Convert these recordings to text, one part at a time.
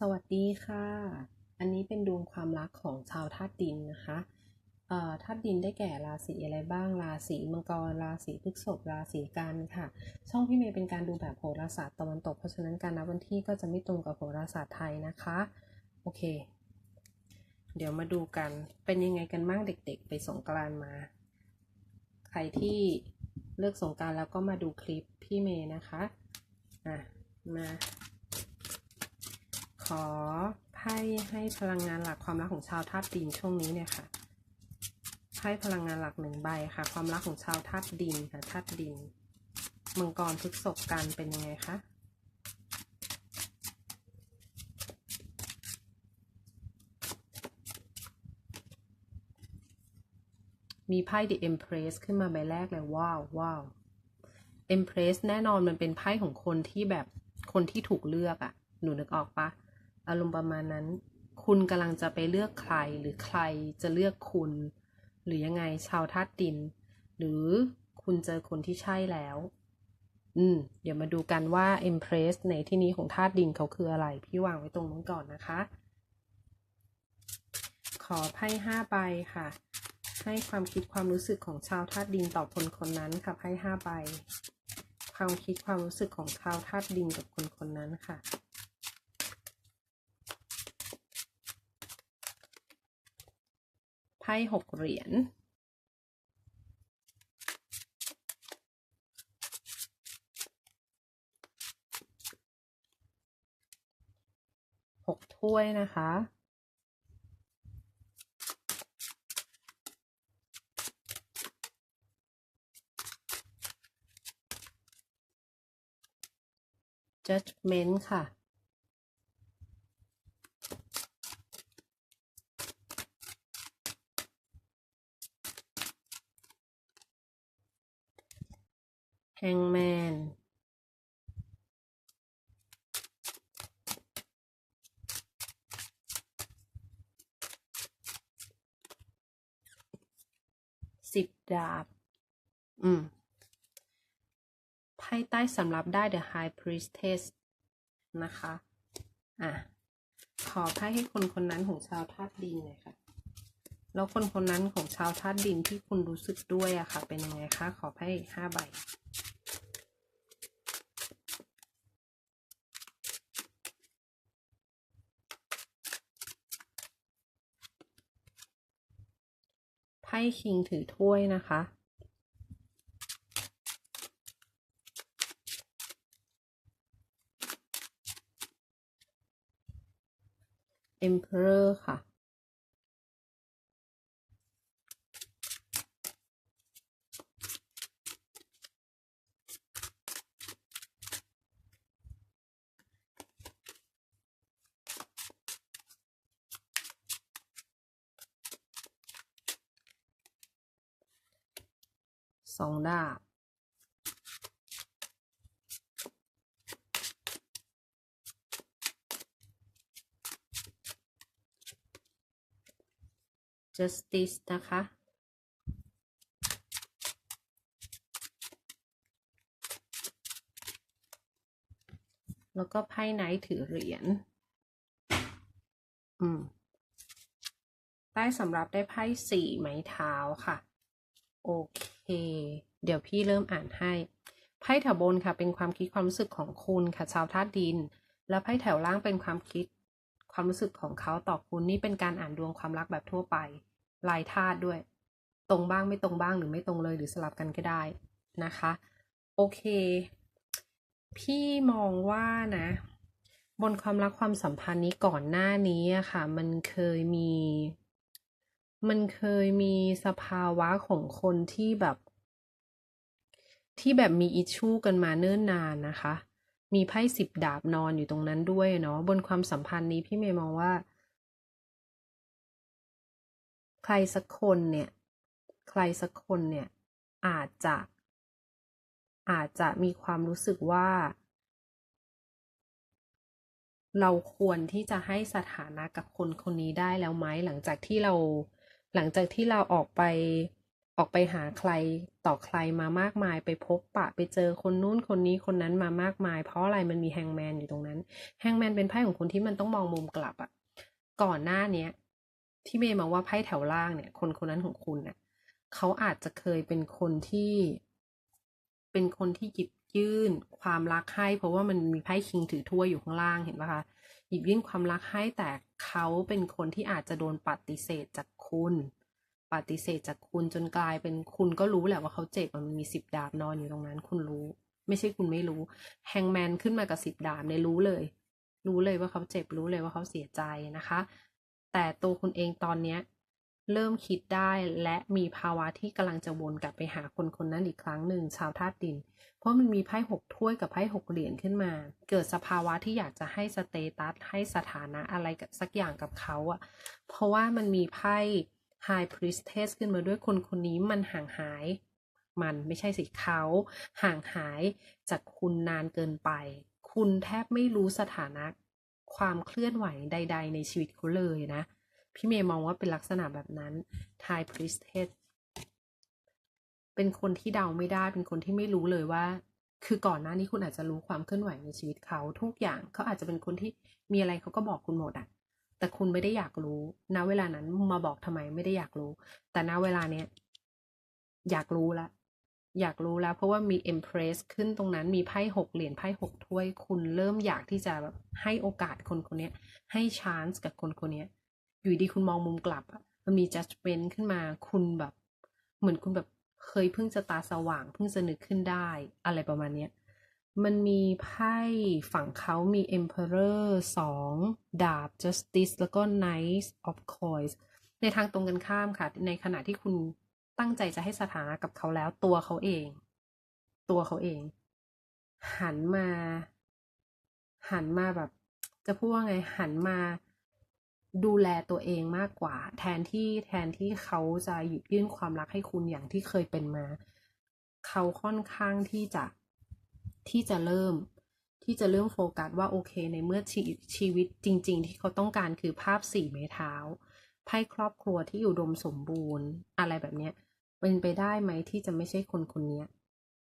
สวัสดีค่ะ อันนี้เป็นดวงความรักของชาวธาตุดินนะคะเอ่อธาตุดินได้แก่ราศีอะไรบ้าง ราศีมังกร ราศีพฤษภ ราศีกันค่ะ ช่องพี่เมย์เป็นการดูแบบโหราศาสตร์ตะวันตก เพราะฉะนั้นการนับวันที่ก็จะไม่ตรงกับโหราศาสตร์ไทยนะคะ โอเค เดี๋ยวมาดูกัน เป็นยังไงกันบ้างเด็กๆ ไปสงกรานมา ใครที่เลือกสงการแล้วก็มาดูคลิปพี่เมย์นะคะ อะ มา ขอไพ่ให้พลังงานหลักความรักของชาวธาตุดินช่วงนี้เนี่ยค่ะไพ่พลังงานหลักหนึ่งใบค่ะ ความรักของชาวธาตุดินค่ะธาตุดิน มังกรพฤษภกันเป็นยังไงคะมีไพ่ The Empress ขึ้นมาใบแรกเลยว้าวว้าว Empress แน่นอนมันเป็นไพ่ของคนที่แบบคนที่ถูกเลือกอะหนูนึกออกปะ อารมณ์ประมาณนั้น คุณกำลังจะไปเลือกใครหรือใครจะเลือกคุณ หรือยังไงชาวธาตุดิน หรือคุณเจอคนที่ใช่แล้ว อืม เดี๋ยวมาดูกันว่า Empress ในที่นี้ของธาตุดินเขาคืออะไร พี่วางไว้ตรงนู้นก่อนนะคะ ขอไพ่ห้าใบค่ะ ให้ความคิดความรู้สึกของชาวธาตุดินต่อคนคนนั้นค่ะไพ่ห้าใบความคิดความรู้สึกของชาวธาตุดินกับคนคนนั้นค่ะ พ่หกเหรียญหกถ้วยนะคะ judgment ค่ะ hangman สิบดาบ อืม ไพ่ใต้สำรับได้ The High Priestess นะคะ อะ ขอไพ่ให้คนคนนั้นของชาวธาตุดินหน่อยค่ะ แล้วคนคนนั้นของชาวธาตุดินที่คุณรู้สึกด้วยอะค่ะ เป็นยังไงคะ ขอไพ่ห้าใบ พ่คิงถือถ้วยนะคะ Emperor ค่ะ สองดาบ justice นะคะ แล้วก็ไพ่ไนท์ถือเหรียญ อืม ใต้สำหรับได้ไพ่สี่ไม้เท้าค่ะ โอเค เดี๋ยวพี่เริ่มอ่านให้ ไพ่แถวบนค่ะ เป็นความคิดความรู้สึกของคุณค่ะชาวธาตุดิน แล้วไพ่แถวล่างเป็นความคิด ความรู้สึกของเขาต่อคุณนี่เป็นการอ่านดวงความรักแบบทั่วไป ลายธาตุด้วย ตรงบ้างไม่ตรงบ้างหรือไม่ตรงเลยหรือสลับกันก็ได้นะคะ โอเค พี่มองว่านะ บนความรักความสัมพันธ์นี้ก่อนหน้านี้อะค่ะ มันเคยมี มันเคยมีสภาวะของคนที่แบบ ที่แบบมีอิชชูกันมาเนิ่นนานนะคะ มีไพ่สิบดาบนอนอยู่ตรงนั้นด้วยเนาะบนความสัมพันธ์นี้พี่เมย์มองว่า ใครสักคนเนี่ย ใครสักคนเนี่ย อาจจะ อาจจะมีความรู้สึกว่า เราควรที่จะให้สถานะกับคนคนนี้ได้แล้วไหมหลังจากที่เรา หลังจากที่เราออกไป ออกไปหาใครต่อใครมามากมายไปพบปะไปเจอคนนู้นคนนี้คนนั้นมามากมาย เพราะอะไรมันมีแฮงแมนอยู่ตรงนั้นแฮงแมนเป็นไพ่ของคนที่มันต้องมองมุมกลับอะก่อนหน้าเนี้ย ที่เมย์มองว่าไพ่แถวล่างเนี่ย คนคนนั้นของคุณเนี่ยเขาอาจจะเคยเป็นคนที่ เป็นคนที่หยิบยื่นความรักให้เพราะว่ามันมีไพ่คิงถือถ้วยอยู่ข้างล่างเห็นปะคะหยิบยื่นความรักให้แต่เขาเป็นคนที่อาจจะโดนปฏิเสธจากคุณ ปฏิเสธจากคุณจนกลายเป็นคุณก็รู้แหละว่าเขาเจ็บมันมีสิบดาบนอนอยู่ตรงนั้น คุณรู้ ไม่ใช่คุณไม่รู้แฮงแมนขึ้นมากับสิบดาบเนี่ยรู้เลย รู้เลยว่าเขาเจ็บรู้เลยว่าเขาเสียใจนะคะ แต่ตัวคุณเองตอนเนี้ยเริ่มคิดได้และมีภาวะที่กำลังจะวนกลับไปหาคนคนนั้นอีกครั้งหนึ่งชาวธาตุดิน เพราะมันมีไพ่หกถ้วยกับไพ่หกเหรียญขึ้นมา เกิดสภาวะที่อยากจะให้สเตตัสให้สถานะอะไรสักอย่างกับเขาอะเพราะว่ามันมีไพ่ High Priestess ขึ้นมาด้วยคนคนนี้มันห่างหาย มันไม่ใช่สิเขาห่างหายจากคุณนานเกินไป คุณแทบไม่รู้สถานะ ความเคลื่อนไหวใด ๆ ในชีวิตเขาเลยนะ พี่เมย์มองว่าเป็นลักษณะแบบนั้น High Priestess เป็นคนที่เดาไม่ได้ เป็นคนที่ไม่รู้เลยว่า คือก่อนหน้านี้คุณอาจจะรู้ความเคลื่อนไหวในชีวิตเขาทุกอย่าง เขาอาจจะเป็นคนที่มีอะไรเขาก็บอกคุณหมดอะ แต่คุณไม่ได้อยากรู้ณเวลานั้นมาบอกทำไมไม่ได้อยากรู้ แต่ณเวลาเนี้ยอยากรู้ละอยากรู้แล้ว เพราะว่ามี Empress ขึ้นตรงนั้นมีไพ่หกเหรียญไพ่หกถ้วย คุณเริ่มอยากที่จะแบบให้โอกาสคนคนนี้ให้ชานส์กับคนคนนี้อยู่ดีคุณมองมุมกลับมันมี judgment ขึ้นมาคุณแบบ เหมือนคุณแบบเคยเพิ่งจะตาสว่างเพิ่งจะนึกขึ้นได้ อะไรประมาณเนี้ย มันมีไพ่ฝั่งเขามี Emperor สองดาบ Justice แล้วก็ Knight of Coins ในทางตรงกันข้ามค่ะ ในขณะที่คุณตั้งใจจะให้สถานะกับเขาแล้วตัวเขาเอง ตัวเขาเอง หันมา หันมาแบบ จะพูดว่าไงหันมาดูแลตัวเองมากกว่า แทนที่แทนที่เขาจะหยิบยื่นความรักให้คุณอย่างที่เคยเป็นมา เขาค่อนข้างที่จะ ที่จะเริ่มที่จะเริ่มโฟกัสว่าโอเค ในเมื่อชชีวิตจริง ๆ ที่เขาต้องการคือภาพสี่ไม้เท้าไพ่ครอบครัวที่อยู่ดมสมบูรณ์ อะไรแบบเนี้ยเป็นไปได้ไหมที่จะไม่ใช่คนคนนี้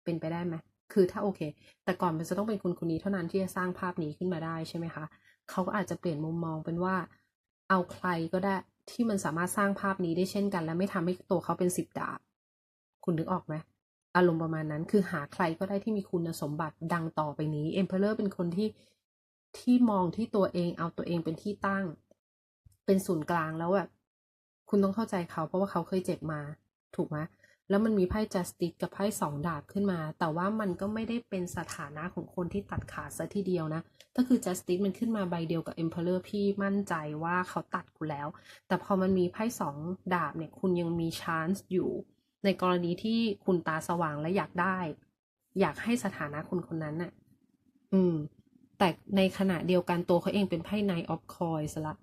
เป็นไปได้ไหมคือถ้าโอเค แต่ก่อนมันจะต้องเป็นคนคนนี้เท่านั้นที่จะสร้างภาพนี้ขึ้นมาได้ใช่ไหมคะเขาก็อาจจะเปลี่ยนมุมมองเป็นว่า เอาใครก็ได้ที่มันสามารถสร้างภาพนี้ได้เช่นกัน และไม่ทำให้ตัวเขาเป็นสิบดาบ คุณนึกออกไหม อารมณ์ประมาณนั้น คือหาใครก็ได้ที่มีคุณสมบัติดังต่อไปนี้เอ็มเพลเลอร์เป็นคนที่ที่มองที่ตัวเองเอาตัวเองเป็นที่ตั้ง เป็นศูนย์กลางแล้วแบบคุณต้องเข้าใจเขาเพราะว่าเขาเคยเจ็บมา ถูกไหมแล้วมันมีไพ่จัสติสกับไพ่สองดาบขึ้นมา แต่ว่ามันก็ไม่ได้เป็นสถานะของคนที่ตัดขาดซะทีเดียวนะ ก็คือจัสติสมันขึ้นมาใบเดียวกับเอ็มเพลอร์พี่มั่นใจว่าเขาตัดคุณแล้ว แต่พอมันมีไพ่สองดาบเนี่ย คุณยังมีชานส์อยู่ ในกรณีที่คุณตาสว่างและอยากได้ อยากให้สถานะคุณคนนั้นน่ะ อืม แต่ในขณะเดียวกันตัวเขาเองเป็นไพ่ไนออฟคอยสละ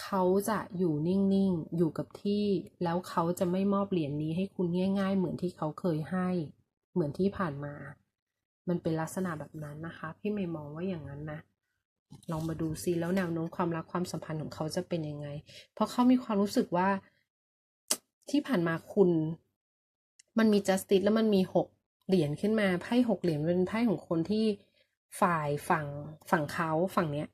เขาจะอยู่นิ่งๆ อยู่กับที่ แล้วเขาจะไม่มอบเหรียญนนี้ให้คุณง่าย ๆ เหมือนที่เขาเคยให้ เหมือนที่ผ่านมา มันเป็นลักษณะแบบนั้นนะคะ พี่เมย์มองว่าอย่างนั้นนะ ลองมาดูซิแล้วแนวโน้มความรักความสัมพันธ์ของเขาจะเป็นยังไง เพราะเขามีความรู้สึกว่าที่ผ่านมาคุณ มันมี justice แล้วมันมีหกเหรียญขึ้นมาไพ่หกเหรียญเป็นไพ่ของคนที่ฝ่ายฝั่งฝั่งเขาฝั่งเนี้ย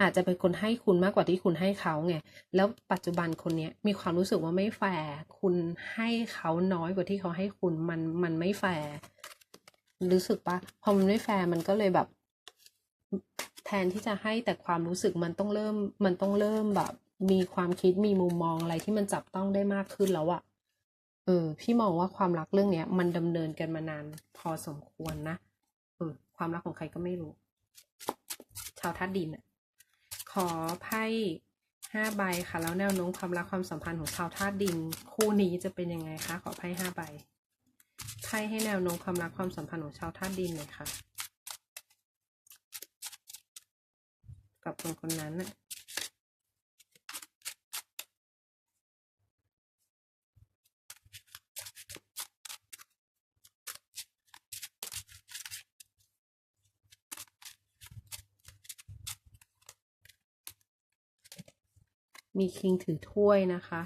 อาจจะเป็นคนให้คุณมากกว่าที่คุณให้เขาไงแล้วปัจจุบันคนเนี้ยมีความรู้สึกว่าไม่แฟร์คุณให้เขาน้อยกว่าที่เขาให้คุณมันมันไม่แฟร์รู้สึกปะพอมันไม่แฟร์มันก็เลยแบบ แทนที่จะให้แต่ความรู้สึกมันต้องเริ่ม มันต้องเริ่มแบบ มีความคิดมีมุมมองอะไรที่มันจับต้องได้มากขึ้นแล้วอะ ออพี่มองว่าความรักเรื่องเนี้ย มันดำเนินกันมานานพอสมควรนะเออความรักของใครก็ไม่รู้ ชาวทัดดินอะขอไพ่ห้าใบค่ะ แล้วแนวโน้มความรักความสัมพันธ์ของชาวธาตุดิน คู่นี้จะเป็นยังไงคะ ขอไพ่ห้าใบไพ่ให้แนวโน้มความรักความสัมพันธ์ของชาวธาตุดินเลยค่ะ กับคนคนนั้น มีคิงถือถ้วยนะคะ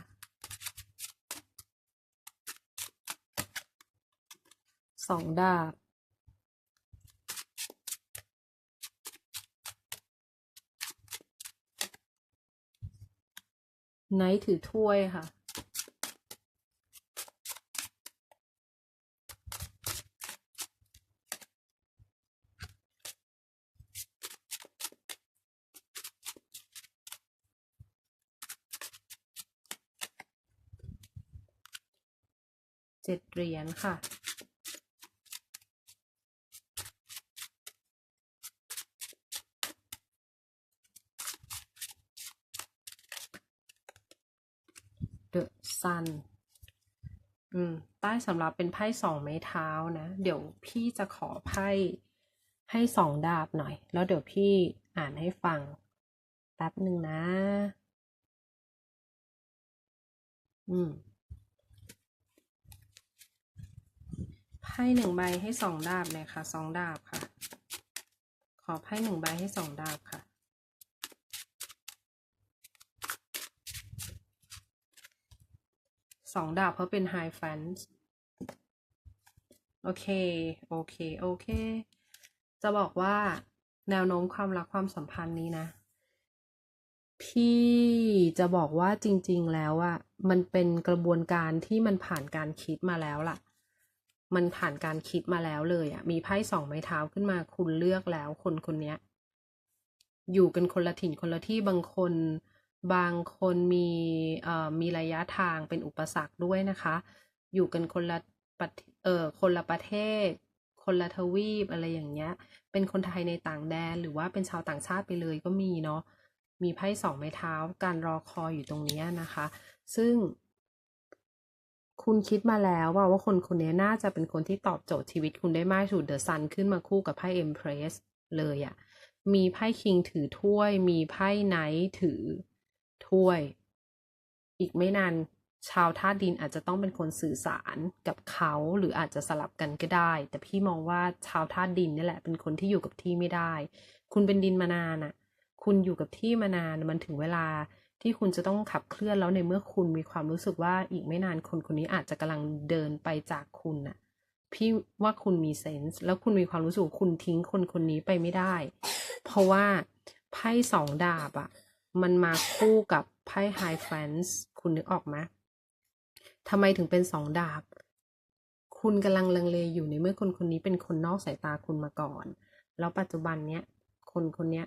สองดาบ ไนท์ถือถ้วยค่ะ รียญค่ะเดอะซันอืมใต้สำหรับเป็นไพ่สองไม้เท้านะ เดี๋ยวพี่จะขอไพ่ให้สองดาบหน่อย แล้วเดี๋ยวพี่อ่านให้ฟังแป๊บหนึ่งนะ อืม ไพ่หนึ่งใบให้สองดาบเลยค่ะสองดาบค่ะ ขอไพ่หนึ่งใบให้สองดาบค่ะ สองดาบเพราะเป็น High f a n s โอเค โอเค โอเค จะบอกว่าแนวโน้มความรักความสัมพันธ์นี้นะ พี่จะบอกว่าจริง ๆ แล้วอะมันเป็นกระบวนการที่มันผ่านการคิดมาแล้วล่ะ มันผ่านการคิดมาแล้วเลยอะมีไพ่สองไม้เท้าขึ้นมาคุณเลือกแล้วคนคนนี้อยู่กันคนละถิ่นคนละที่บางคน บางคนมีเอ่อมีระยะทางเป็นอุปสรรคด้วยนะคะ อยู่กันคนละประเทเอ่อคนละประเทศ คนละทวีปอะไรอย่างเงี้ย เป็นคนไทยในต่างแดนหรือว่าเป็นชาวต่างชาติไปเลยก็มีเนาะมีไพ่สองไม้เท้าการรอคอยอยู่ตรงนี้นะคะ ซึ่ง คุณคิดมาแล้วว่าว่าคนคนนี้น่าจะเป็นคนที่ตอบโจทย์ชีวิตคุณได้มากสุดเดอะซันขึ้นมาคู่กับไพ่เอ็มเพรสเลยอะมีไพ่คิงถือถ้วย มีไพ่ไนท์ถือถ้วย อีกไม่นานชาวธาตุดินอาจจะต้องเป็นคนสื่อสารกับเขาหรืออาจจะสลับกันก็ได้ แต่พี่มองว่าชาวธาตุดินนี่แหละเป็นคนที่อยู่กับที่ไม่ได้ คุณเป็นดินมานานอะคุณอยู่กับที่มานานมันถึงเวลา ที่คุณจะต้องขับเคลื่อนแล้วในเมื่อคุณมีความรู้สึกว่าอีกไม่นานคนคนนี้อาจจะกำลังเดินไปจากคุณน่ะพี่ว่าคุณมีเซนส์แล้วคุณมีความรู้สึกคุณทิ้งคนคนนี้ไปไม่ได้ เพราะว่าไพ่สองดาบอะมันมาคู่กับไพ่ไฮแฟนส์คุณนึกออกไหมทำไมถึงเป็นสองดาบ คุณกำลังลังเลอยู่ในเมื่อคนคนนี้เป็นคนนอกสายตาคุณมาก่อน แล้วปัจจุบันเนี้ยคนคนเนี้ย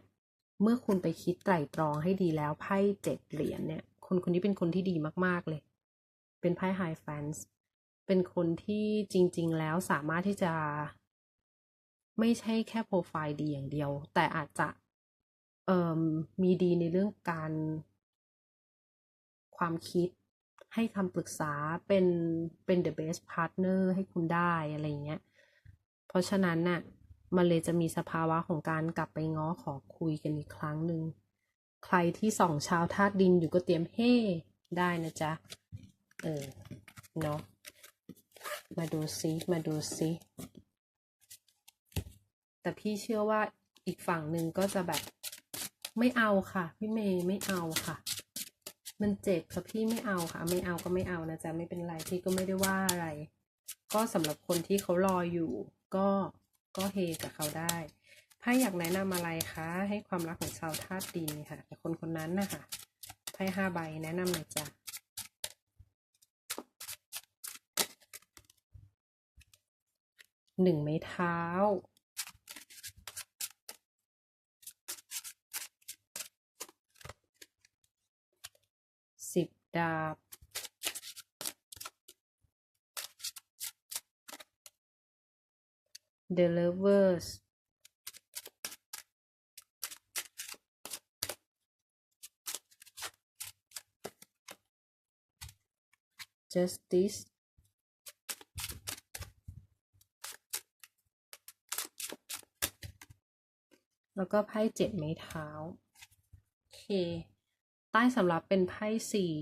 เมื่อคุณไปคิดไตร่ตรองให้ดีแล้วไพ่เจ็ดเหรียญเนี่ย คนคนนี้เป็นคนที่ดีมาก ๆ เลย เป็นไพ่ไฮแฟนส์เป็นคนที่จริง ๆ แล้วสามารถที่จะ ไม่ใช่แค่โปรไฟล์ดีอย่างเดียว แต่อาจจะเอ่อมีดีในเรื่องการ ความคิดให้คำปรึกษาเป็นเป็น the best partner ให้คุณได้อะไรเงี้ย เพราะฉะนั้นน่ะ มันเลยจะมีสภาวะของการกลับไปง้อขอคุยกันอีกครั้งหนึ่ง ใครที่ส่องชาวธาตุดินอยู่ก็เตรียมเฮ่ได้นะจ๊ะ เออ เนาะ มาดูซิมาดูซิแต่พี่เชื่อว่าอีกฝั่งหนึ่งก็จะแบบ ไม่เอาค่ะ พี่เมย์ไม่เอาค่ะ มันเจ็บค่ะพี่ไม่เอาค่ะ ไม่เอาก็ไม่เอานะจ๊ะไม่เป็นไรพี่ก็ไม่ได้ว่าอะไร ก็สำหรับคนที่เขารออยู่ ก็ ก็เฮกับเขาได้ไพ่อยากแนะนำอะไรคะ ให้ความรักของชาวธาตุดินค่ะคนคนนั้นนะคะไพ่ห้าใบแนะนำหน่อยจ้ะหนึ่งไม้เท้า สิบดาบ The Lovers Justice แล้วก็ไพ่เจ็ดไม้เท้า โอเค ใต้สำหรับเป็นไพ่สี่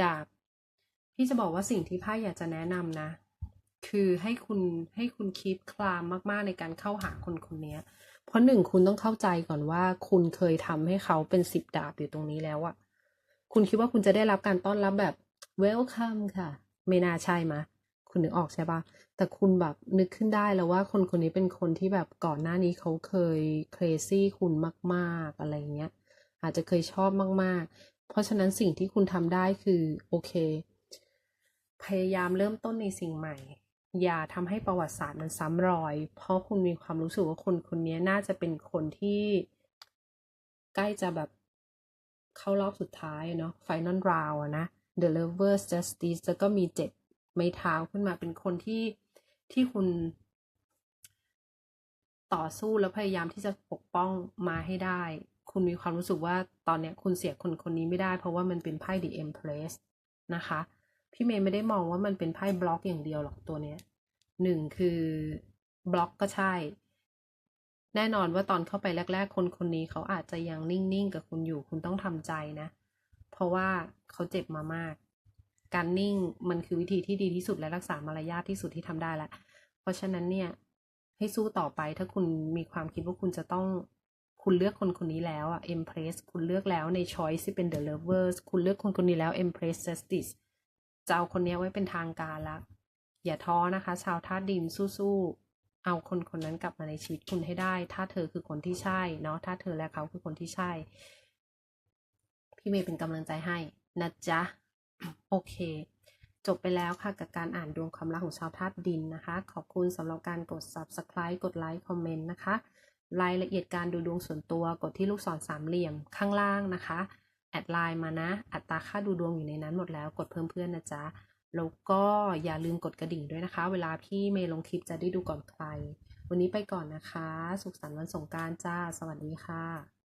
ดาบ พี่จะบอกว่าสิ่งที่ไพ่อยากจะแนะนำนะ คือให้คุณให้คุณคิดคลามมาก ๆ ในการเข้าหาคนคนนี้เพราะหนึ่งคุณต้องเข้าใจก่อนว่า คุณเคยทำให้เขาเป็นสิบดาบอยู่ตรงนี้แล้วอะคุณคิดว่าคุณจะได้รับการต้อนรับแบบ welcome ค่ะ ไม่น่าใช่มะคุณคุณนึกออกใช่ปะแต่คุณแบบนึกขึ้นได้แล้วว่าคนคนนี้เป็นคนที่แบบก่อนหน้านี้เขาเคย crazy คุณมากๆอะไรเงี้ย อาจจะเคยชอบมากๆ เพราะฉะนั้นสิ่งที่คุณทำได้คือโอเค พยายามเริ่มต้นในสิ่งใหม่ อย่าทำให้ประวัติศาสตร์มันซ้ำรอย เพราะคุณมีความรู้สึกว่าคนคนนี้น่าจะเป็นคนที่ใกล้จะแบบเข้ารอบสุดท้ายเนาะ Final Round อะนะ The Lovers Justice แล้วก็มีเจ็ดไม้เท้าขึ้นมาเป็นคนที่ที่คุณต่อสู้แล้วพยายามที่จะปกป้องมาให้ได้ คุณมีความรู้สึกว่าตอนเนี้ยคุณเสียคนคนนี้ไม่ได้ เพราะว่ามันเป็นไพ่ The Empress นะคะ พี่เมย์ไม่ได้มองว่ามันเป็นไพ่บล็อกอย่างเดียวหรอกตัวเนี้ยหนึ่งคือบล็อกก็ใช่ แน่นอนว่าตอนเข้าไปแรก ๆ คนคนนี้เขาอาจจะยังนิ่งๆกับคุณอยู่คุณต้องทำใจนะ เพราะว่าเขาเจ็บมามาก การนิ่งมันคือวิธีที่ดีที่สุดและรักษามารยาทที่สุดที่ทำได้ละเพราะฉะนั้นเนี่ยให้สู้ต่อไปถ้าคุณมีความคิดว่าคุณจะต้องคุณเลือกคนคนนี้แล้วอะ Empress คุณเลือกแล้วใน Choice ที่เป็น The Lovers คุณเลือกคนคนนี้แล้ว Empress Justice จะเอาคนนี้ไว้เป็นทางการละ อย่าท้อนะคะ ชาวธาตุดินสู้ๆ เอาคนคนนั้นกลับมาในชีวิตคุณให้ได้ ถ้าเธอคือคนที่ใช่เนาะ ถ้าเธอและเขาคือคนที่ใช่ พี่เมย์เป็นกำลังใจให้นะจ๊ะ โอเค จบไปแล้วค่ะกับการอ่านดวงความรักของชาวธาตุดินนะคะ ขอบคุณสำหรับการกด subscribe กดไลค์คอมเมนต์นะคะ รายละเอียดการดูดวงส่วนตัวกดที่ลูกศรสามเหลี่ยมข้างล่างนะคะ แอดไลน์มานะ อัตราค่าดูดวงอยู่ในนั้นหมดแล้วกดเพิ่มเพื่อนนะจ๊ะ แล้วก็อย่าลืมกดกระดิ่งด้วยนะคะ เวลาพี่เมย์ลงคลิปจะได้ดูก่อนใคร วันนี้ไปก่อนนะคะ สุขสันต์วันสงการจ้า สวัสดีค่ะ